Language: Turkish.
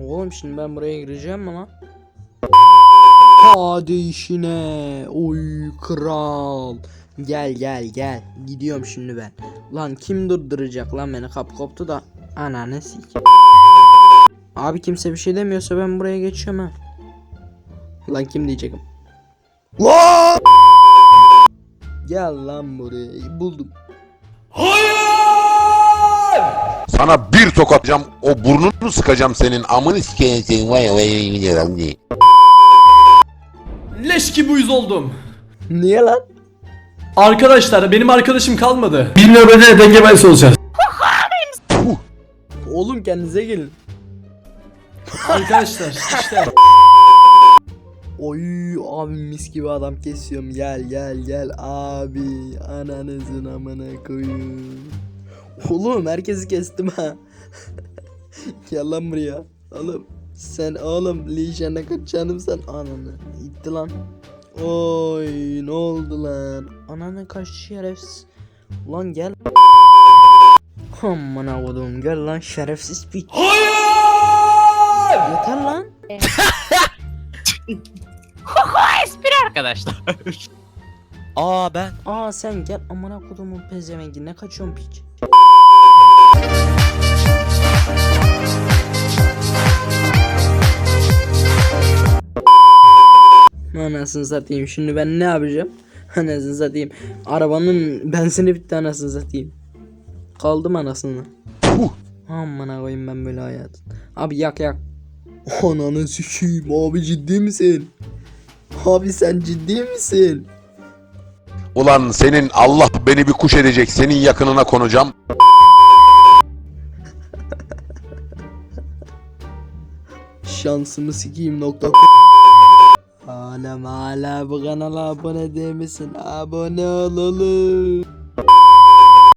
Oğlum şimdi ben buraya gireceğim ama. Hadi işine. Oy kral. Gel gel gel. Gidiyorum şimdi ben. Lan kim durduracak lan beni kapı koptu da. Ananı sik. Abi kimse bir şey demiyorsa ben buraya geçiyorum ha. Lan kim diyecekim. Lan! Gel lan buraya. Buldum. Sana bir tokatacağım, o burnunu sıkacağım senin, amını sikeyim senin, vay vay vay. Leş gibi uyuz oldum. Niye lan? Arkadaşlar benim arkadaşım kalmadı. Bir nöbete dengemez olacağız. Oğlum kendinize gelin. Arkadaşlar işte. Oy abi mis gibi adam kesiyorum gel gel gel abi ananızın amına koyun. Oğlum herkesi kestim ha. gel lan buraya. Oğlum sen oğlum Lijana kaçacağım sen ananı. İtti lan. Oy ne oldu lan? Ananı kaç şerefsiz. Ulan gel. Amına kodum gel lan şerefsiz piç. Yeter lan. arkadaşlar. Aa ben. Aa sen gel amına kodumun pezevengi ne kaçıyorsun piç. Anasını satayım şimdi ben ne yapacağım? Anasını satayım. Arabanın benzini bitti anasını satayım. Kaldım anasını. Amına koyayım ben böyle hayat. Abi yak yak. Ananı sikeyim abi ciddi misin? Abi sen ciddi misin? Ulan senin Allah beni bir kuş edecek, senin yakınına konacağım. Şansımı sikeyim nokta Hala hala bu kanala abone değil misin? Abone ol oğlum.